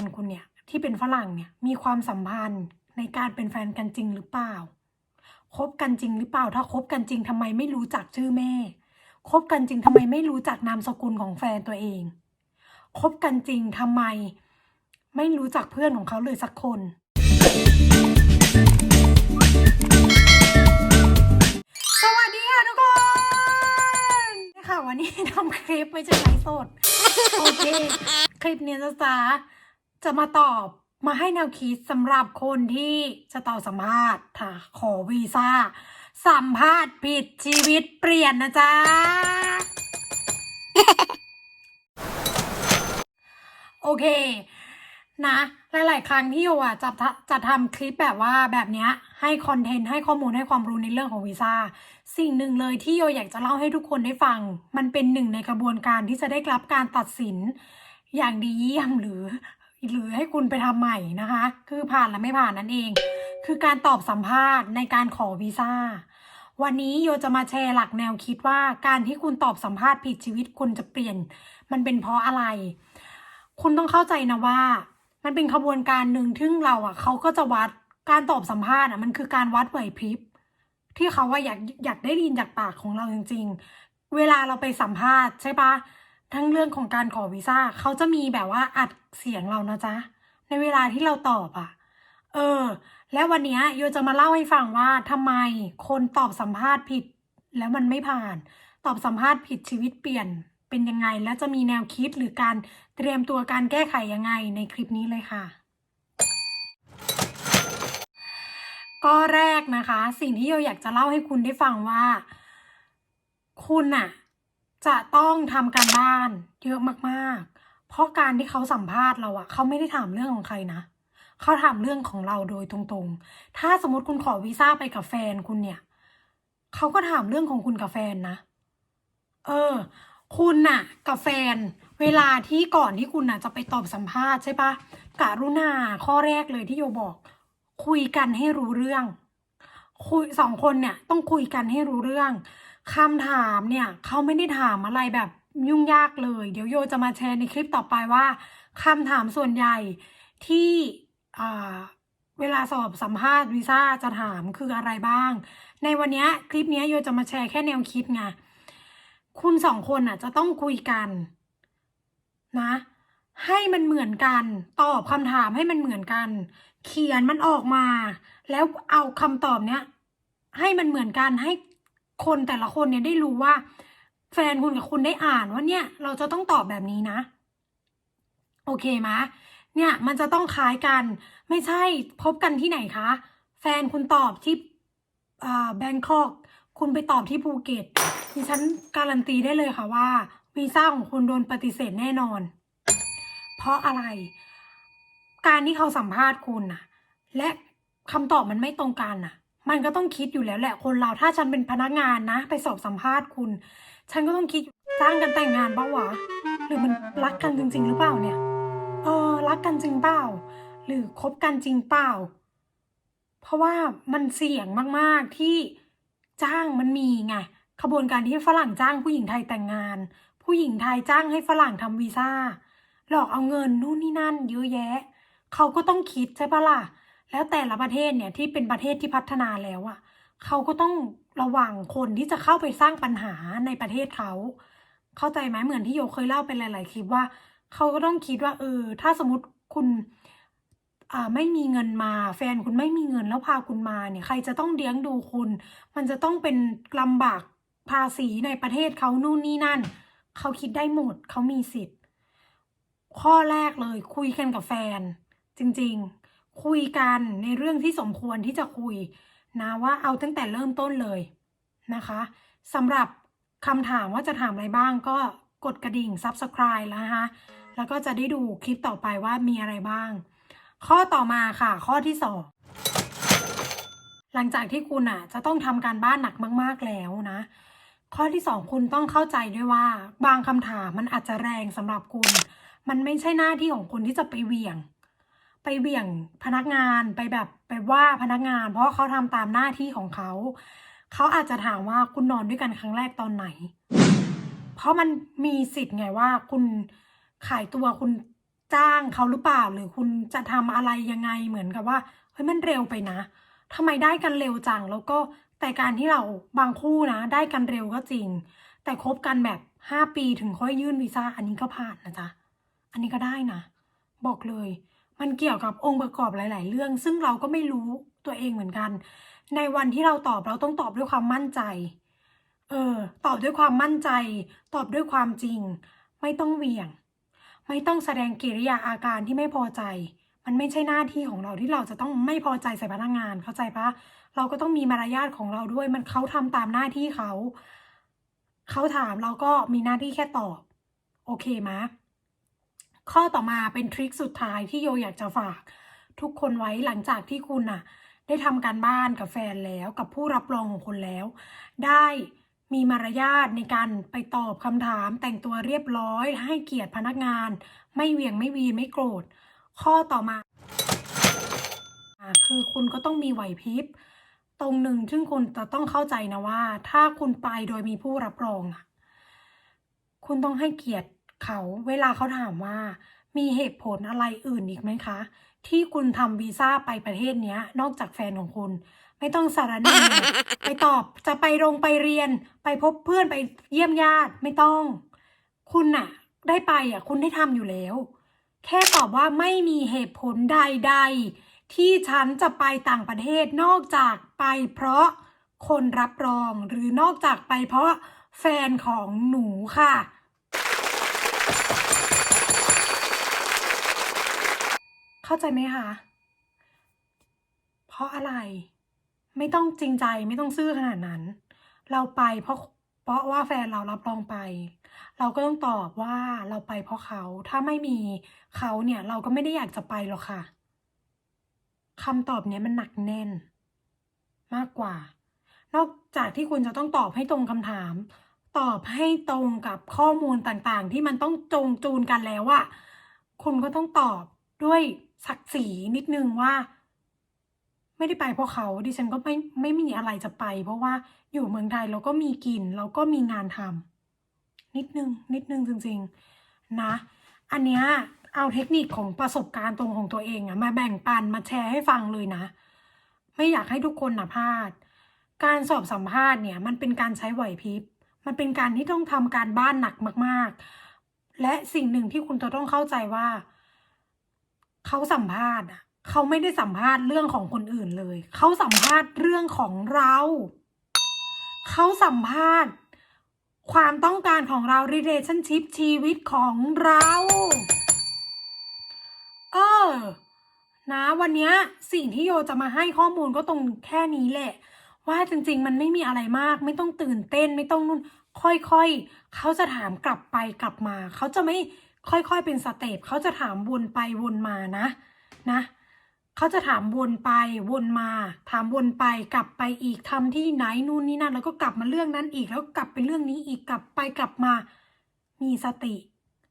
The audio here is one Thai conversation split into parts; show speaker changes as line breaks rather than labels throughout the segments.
นคุณเนี่ยที่เป็นฝรั่งเนี่ยมีความสัมพันธ์ในการเป็นแฟนกันจริงหรือเปล่าคบกันจริงหรือเปล่า ถ้าคบกันจริงทำไมไม่รู้จักชื่อแม่คบกันจริงทำไมไม่รู้จักนามสกุลของแฟนตัวเองคบกันจริงทำไม ไม่รู้จักเพื่อนของเขาเลยสักคน สวัสดีค่ะทุกคนนี่ค่ะวันนี้ทำคลิปไม่ใช่ไลฟ์สด โอเค คลิปเนี้จะจะ จะมาตอบมาให้แนวคิดสำหรับคนที่จะต่อสัมภาษณ์ค่ะขอวีซ่า สัมภาษณ์ผิดชีวิตเปลี่ยนนะจ๊ะ โอเค นะ หลาย ๆ ครั้งที่โยอะจะจะทำคลิปแบบว่าแบบเนี้ย ให้คอนเทนต์ให้ข้อมูลให้ความรู้ในเรื่องของวีซ่า สิ่งหนึ่งเลยที่โยอยากจะเล่าให้ทุกคนได้ฟัง มันเป็นหนึ่งในกระบวนการที่จะได้รับการตัดสินอย่างดีเยี่ยมหรือ หรือให้คุณไปทำใหม่นะคะ คือผ่านและไม่ผ่านนั่นเอง คือการตอบสัมภาษณ์ในการขอวีซ่า วันนี้โยจะมาแชร์หลักแนวคิดว่าการที่คุณตอบสัมภาษณ์ผิดชีวิตคุณจะเปลี่ยน มันเป็นเพราะอะไร คุณต้องเข้าใจนะว่า มันเป็นขบวนการหนึ่งที่เราอะเขาก็จะวัดการตอบสัมภาษณ์อะมันคือการวัดไหวพริบที่เขาว่าอยากอยากได้ยินจากปากของเราจริง ๆ เวลาเราไปสัมภาษณ์ใช่ปะ ทั้งเรื่องของการขอวีซ่าเขาจะมีแบบว่าอัดเสียงเรานะจ๊ะ ในเวลาที่เราตอบอะ เออ แล้ววันนี้โยจะมาเล่าให้ฟังว่าทำไมคนตอบสัมภาษณ์ผิด แล้วมันไม่ผ่าน ตอบสัมภาษณ์ผิดชีวิตเปลี่ยนเป็นยังไง และจะมีแนวคิดหรือการเตรียมตัวการแก้ไขยังไงในคลิปนี้เลยค่ะก็แรกนะคะ สิ่งที่โยอยากจะเล่าให้คุณได้ฟังว่า คุณน่ะ จะต้องทำการบ้านเยอะมากๆ เพราะการที่เขาสัมภาษณ์เราอะเขาไม่ได้ถามเรื่องของใครนะเขาถามเรื่องของเราโดยตรงๆ ถ้าสมมติคุณขอวีซ่าไปกับแฟนคุณเนี่ย เขาก็ถามเรื่องของคุณกับแฟนนะ เออ คุณน่ะ กับแฟน เวลาที่ก่อนที่คุณน่ะจะไปตอบสัมภาษณ์ใช่ปะกรุณาข้อแรกเลยที่โยบอก คุยกันให้รู้เรื่อง คุยสองคนเนี่ย ต้องคุยกันให้รู้เรื่อง คำถามเนี่ยเขาไม่ได้ถามอะไรแบบยุ่งยากเลย เดี๋ยวโยจะมาแชร์ในคลิปต่อไปว่าคำถามส่วนใหญ่ที่เวลาสอบสัมภาษณ์วีซ่าจะถามคืออะไรบ้าง ในวันนี้คลิปนี้โยจะมาแชร์แค่แนวคิดไงคุณสองคนน่ะจะต้องคุยกันนะให้มันเหมือนกัน ตอบคำถามให้มันเหมือนกัน เขียนมันออกมา แล้วเอาคำตอบเนี้ยให้มันเหมือนกันให้ คนแต่ละคนเนี่ยได้รู้ว่า แฟนคุณกับคุณได้อ่านว่าเนี่ย เราจะต้องตอบแบบนี้นะ โอเคไหมเนี่ยมันจะต้องคล้ายกัน ไม่ใช่พบกันที่ไหนคะ แฟนคุณตอบที่แบงคอกคุณไปตอบที่ภูเก็ตดิฉันการันตีได้เลยค่ะว่าวีซ่าของคุณโดนปฏิเสธแน่นอน เพราะอะไร การที่เขาสัมภาษณ์คุณน่ะ และคำตอบมันไม่ตรงกันน่ะ มันก็ต้องคิดอยู่แล้วแหละคนเราถ้าฉันเป็นพนักงานนะ ไปสอบสัมภาษณ์คุณ ฉันก็ต้องคิดจ้างกันแต่งงานเปล่าวะหรือมันรักกันจริง ๆ หรือเปล่าเนี่ยเออรักกันจริงเปล่า หรือคบกันจริงเปล่า เพราะว่ามันเสี่ยงมากๆที่จ้างมันมีไงขบวนการที่ฝรั่งจ้างผู้หญิงไทยแต่งงาน ผู้หญิงไทยจ้างให้ฝรั่งทำวีซ่าหลอกเอาเงินนู่นนี่นั่นเยอะแยะ เขาก็ต้องคิดใช่ปะล่ะ แล้วแต่ละประเทศเนี่ยที่เป็นประเทศที่พัฒนาแล้วอะเขาก็ต้องระวังคนที่จะเข้าไปสร้างปัญหาในประเทศเขา เข้าใจไหมเหมือนที่โยเคยเล่าไปหลาย ๆ คลิปว่าเขาก็ต้องคิดว่าเออ ถ้าสมมติคุณอ่าไม่มีเงินมา แฟนคุณไม่มีเงินแล้วพาคุณมาเนี่ย ใครจะต้องเลี้ยงดูคุณ มันจะต้องเป็นลำบากภาษีในประเทศเขานู่นนี่นั่น เขาคิดได้หมดเขามีสิทธิ์ ข้อแรกเลยคุยกันกับแฟน จริง ๆ คุยกันในเรื่องที่สมควรที่จะคุยนะว่าเอาตั้งแต่เริ่มต้นเลยนะคะสำหรับคำถามว่าจะถามอะไรบ้างก็กดกระดิ่ง Subscribe แล้วนะคะ แล้วก็จะได้ดูคลิปต่อไปว่ามีอะไรบ้าง ข้อต่อมาค่ะ ข้อที่สองหลังจากที่คุณอะ จะต้องทำการบ้านหนักมาก ๆแล้วนะ ข้อที่สองคุณต้องเข้าใจด้วยว่า บางคำถามมันอาจจะแรงสำหรับคุณ มันไม่ใช่หน้าที่ของคุณที่จะไปเหวี่ยง ไปเหวี่ยงพนักงานไปแบบไปว่าพนักงาน เพราะเขาทำตามหน้าที่ของเขา เขาอาจจะถามว่าคุณนอนด้วยกันครั้งแรกตอนไหน เพราะมันมีสิทธิ์ไงว่าคุณขายตัวคุณจ้างเขาหรือเปล่า หรือคุณจะทำอะไรยังไงเหมือนกับว่าเฮ้ยมันเร็วไปนะทำไมได้กันเร็วจังแล้วก็แต่การที่เราบางคู่นะ ได้กันเร็วก็จริง แต่คบกันแบบห้าปีถึงค่อยยื่นวีซ่าอันนี้ก็ผ่านนะจ๊ะอันนี้ก็ได้นะ บอกเลย มันเกี่ยวกับองค์ประกอบหลาย ๆ เรื่อง ซึ่งเราก็ไม่รู้ตัวเองเหมือนกัน ในวันที่เราตอบเราต้องตอบด้วยความมั่นใจ เออ ตอบด้วยความมั่นใจ ตอบด้วยความจริง ไม่ต้องเวี่ยง ไม่ต้องแสดงกิริยาอาการที่ไม่พอใจ มันไม่ใช่หน้าที่ของเราที่เราจะต้องไม่พอใจใส่พนักงาน เข้าใจปะเราก็ต้องมีมารยาทของเราด้วย มันเขาทำตามหน้าที่เขา เขาถามเราก็มีหน้าที่แค่ตอบ โอเคไหม ข้อต่อมาเป็นทริคสุดท้ายที่โยอยากจะฝาก ทุกคนไว้หลังจากที่คุณน่ะได้ทำการบ้านกับแฟนแล้วกับผู้รับรองของคุณแล้ว ได้มีมารยาทในการไปตอบคำถามแต่งตัวเรียบร้อย ให้เกียรติพนักงาน ไม่เหวี่ยงไม่วีนไม่โกรธ ข้อต่อมาคือคุณก็ต้องมีไหวพริบตรงหนึ่งซึ่งคุณจะต้องเข้าใจนะว่า ถ้าคุณไปโดยมีผู้รับรองอะคุณต้องให้เกียรติ เขาเวลาเขาถามว่า มีเหตุผลอะไรอื่นอีกไหมคะ ที่คุณทำวีซ่าไปประเทศเนี้ย นอกจากแฟนของคุณ ไม่ต้องสารแหนไปตอบจะไปโรงไปเรียน ไปพบเพื่อนไปเยี่ยมญาติไม่ต้อง คุณน่ะ ได้ไปอะ คุณได้ทำอยู่แล้ว แค่ตอบว่าไม่มีเหตุผลใด ๆ ที่ฉันจะไปต่างประเทศนอกจากไปเพราะคนรับรองหรือนอกจากไปเพราะแฟนของหนูค่ะ เข้าใจไหมคะ เพราะอะไร ไม่ต้องจริงใจไม่ต้องซื่อขนาดนั้น เราไปเพราะเพราะว่าแฟนเรารับรองไป เราก็ต้องตอบว่าเราไปเพราะเขา ถ้าไม่มีเขาเนี่ยเราก็ไม่ได้อยากจะไปหรอกค่ะคำตอบเนี้ยมันหนักแน่น มากกว่า นอกจากที่คุณจะต้องตอบให้ตรงคำถาม ตอบให้ตรงกับข้อมูลต่างๆ ที่มันต้องจงจูนกันแล้วอะคุณก็ต้องตอบด้วยศักดิ์ศรีนิดนึงว่า ไม่ได้ไปเพราะเขาดิฉันก็ไม่ไม่มีอะไรจะไป เพราะว่าอยู่เมืองไทยเราก็มีกินเราก็มีงานทำนิดนึงนิดนึงจริงๆนะ อันเนี้ยเอาเทคนิคของประสบการณ์ตรงของตัวเองอะมาแบ่งปันมาแชร์ให้ฟังเลยนะ ไม่อยากให้ทุกคนนะพลาด การสอบสัมภาษณ์เนี่ย มันเป็นการใช้ไหวพริบ มันเป็นการที่ต้องทำการบ้านหนักมากๆ และสิ่งหนึ่งที่คุณจะต้องเข้าใจว่า เขาสัมภาษณ์เขาไม่ได้สัมภาษณ์เรื่องของคนอื่นเลย เขาสัมภาษณ์เรื่องของเรา เขาสัมภาษณ์ ความต้องการของเรา relationship ชีวิตของเรา เออ นะ วันนี้สิ่งที่โยจะมาให้ข้อมูลก็ตรงแค่นี้แหละ ว่าจริง ๆ มันไม่มีอะไรมาก ไม่ต้องตื่นเต้นไม่ต้องนู่น ค่อยๆ เขาจะถามกลับไปกลับมา เขาจะไม่ค่อยๆเป็นสเต็ปเขาจะถามวนไปวนมานะนะเขาจะถามวนไปวนมา ถามวนไปกลับไปอีกทำที่ไหนนู่นนี่นั่น แล้วก็กลับมาเรื่องนั้นอีกแล้วกลับไปเรื่องนี้อีกกลับไปกลับมา มีสติ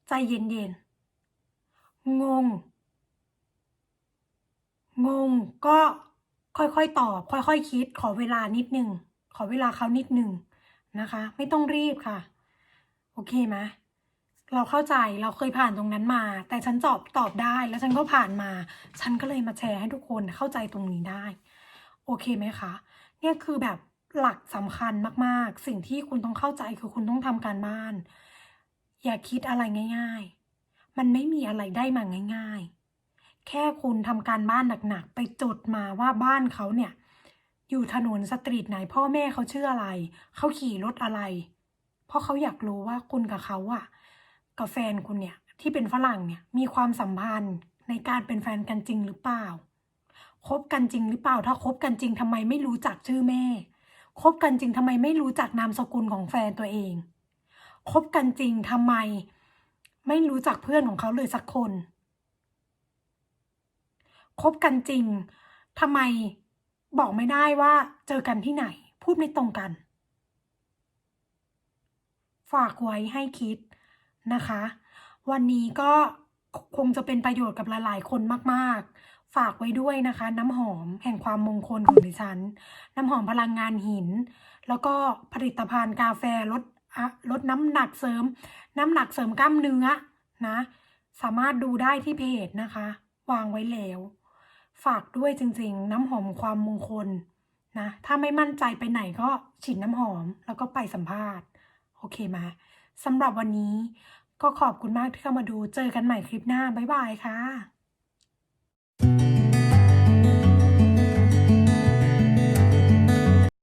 ใจเย็นๆงง งงก็ ค่อยๆตอบ ค่อยๆคิด ขอเวลานิดนึง ขอเวลาเขานิดนึงนะคะ ไม่ต้องรีบค่ะ โอเคไหมเราเข้าใจเราเคยผ่านตรงนั้นมา แต่ฉันตอบตอบได้แล้วฉันก็ผ่านมา ฉันก็เลยมาแชร์ให้ทุกคนเข้าใจตรงนี้ได้ โอเคไหมคะ เนี่ยคือแบบหลักสำคัญมากๆ สิ่งที่คุณต้องเข้าใจคือคุณต้องทำการบ้าน อย่าคิดอะไรง่าย ๆ มันไม่มีอะไรได้มาง่าย ๆ แค่คุณทำการบ้านหนักๆ ไปจดมาว่าบ้านเขาเนี่ย อยู่ถนนสตรีทไหนพ่อแม่เขาชื่ออะไร เขาขี่รถอะไร เพราะเขาอยากรู้ว่าคุณกับเขาอะกับแฟนคุณเนี่ย ที่เป็นฝรั่งเนี่ยมีความสัมพันธ์ในการเป็นแฟนกันจริงหรือเปล่าคบกันจริงหรือเปล่า ถ้าคบกันจริงทำไมไม่รู้จักชื่อแม่คบกันจริงทำไมไม่รู้จักนามสกุลของแฟนตัวเองคบกันจริงทำไม ไม่รู้จักเพื่อนของเขาเลยสักคน คบกันจริงทำไมบอกไม่ได้ว่าเจอกันที่ไหน พูดไม่ตรงกัน ฝากไว้ให้คิดนะคะ วันนี้ก็คงจะเป็นประโยชน์กับหลาย ๆ คนมากๆ ฝากไว้ด้วยนะคะ น้ำหอมแห่งความมงคลของดิฉัน น้ำหอมพลังงานหิน แล้วก็ผลิตภัณฑ์กาแฟลดลดน้ำหนักเสริม น้ำหนักเสริมกล้ามเนื้อนะ สามารถดูได้ที่เพจนะคะ วางไว้แล้ว ฝากด้วยจริงๆ น้ำหอมความมงคลนะ ถ้าไม่มั่นใจไปไหนก็ฉีดน้ำหอมแล้วก็ไปสัมภาษณ์ โอเคไหมสำหรับวันนี้ก็ขอบคุณมากที่เข้ามาดู เจอกันใหม่คลิปหน้า บ๊ายบายค่ะ